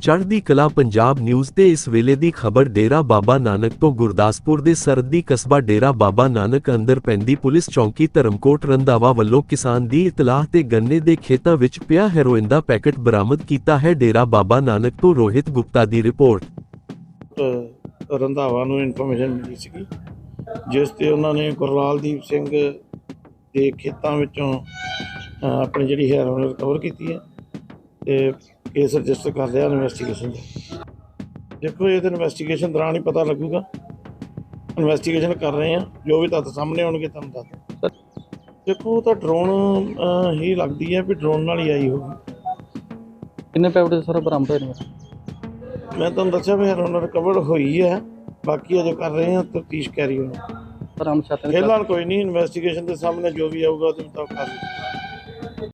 ਚੜ੍ਹਦੀ ਕਲਾ ਪੰਜਾਬ ਨਿਊਜ਼ ਤੇ ਇਸ ਵੇਲੇ ਦੀ ਖਬਰ ਡੇਰਾ ਬਾਬਾ ਨਾਨਕ ਤੋਂ ਗੁਰਦਾਸਪੁਰ ਦੇ ਸਰਦੀ ਕਸਬਾ ਡੇਰਾ ਬਾਬਾ ਨਾਨਕ ਅੰਦਰ ਪੈਂਦੀ ਪੁਲਿਸ ਚੌਂਕੀ ਧਰਮਕੋਟ ਰੰਧਾਵਾ ਵੱਲੋਂ ਕਿਸਾਨ ਦੀ ਇਤਲਾਹ ਤੇ ਗੰਨੇ ਦੇ ਖੇਤਾਂ ਵਿੱਚ ਪਿਆ ਹੈਰੋਇਨ ਦਾ ਪੈਕੇਟ ਬਰਾਮਦ ਕੀਤਾ ਹੈ ਡੇਰਾ ਬਾਬਾ ਨਾਨਕ ਤੋਂ ਰੋਹਿਤ ਗੁਪਤਾ ਦੀ ਰਿਪੋਰਟ। ਅ, ਰੰਧਾਵਾ ਨੂੰ ਇਨਫੋਰਮੇਸ਼ਨ ਮਿਲੀ ਸੀਗੀ ਜਿਸ ਤੇ ਉਹਨਾਂ ਨੇ ਗੁਰਲਾਲਦੀਪ ਸਿੰਘ ਦੇ ਖੇਤਾਂ ਵਿੱਚੋਂ ਆਪਣੀ ਜਿਹੜੀ ਹੈਰੋਇਨ ਰਿਕਵਰ ਕੀਤੀ ਹੈ ਤੇ ਕੇਸ ਰਜਿਸਟਰ ਕਰ ਲਿਆ ਇਨਵੈਸਟੀਗੇਸ਼ਨ ਦੇਖੋ ਇਹਦੇ ਇਨਵੈਸਟੀਗੇਸ਼ਨ ਦੌਰਾਨ ਹੀ ਪਤਾ ਲੱਗੂਗਾ। ਇਨਵੈਸਟੀਗੇਸ਼ਨ ਕਰ ਰਹੇ ਆ। ਜੋ ਵੀ ਤੱਥ ਸਾਹਮਣੇ ਆਉਣਗੇ ਤੁਹਾਨੂੰ ਦੱਸ ਦਿਆਂਗੇ। ਦੇਖੋ ਉਹ ਤਾਂ ਡਰੋਨ ਹੀ ਲੱਗਦੀ ਹੈ ਵੀ ਡਰੋਨ ਨਾਲ ਹੀ ਆਈ ਹੋਊਗੀ। ਕਿੰਨੇ ਪੈਕਟ ਸਰ ਬਰਾਮਦ ਹੋਏ ਨੇ? ਮੈਂ ਤੁਹਾਨੂੰ ਦੱਸਿਆ ਵੀ ਹੈਰੋਇਨ ਰਿਕਵਰ ਹੋਈ ਹੈ। ਬਾਕੀ ਅਜੇ ਕਰ ਰਹੇ ਆ ਤਫਤੀਸ਼ ਕਰੀ ਹੋਣੀ। ਬਰਾਮਦ ਛਾਤੇ ਦੇ ਫਿਲਹਾਲ ਕੋਈ ਨਹੀਂ ਇਨਵੈਸਟੀਗੇਸ਼ਨ ਦੇ ਸਾਹਮਣੇ ਜੋ ਵੀ ਆਊਗਾ ਉਹਦੇ ਮੁਤਾਬਕ ਕਰ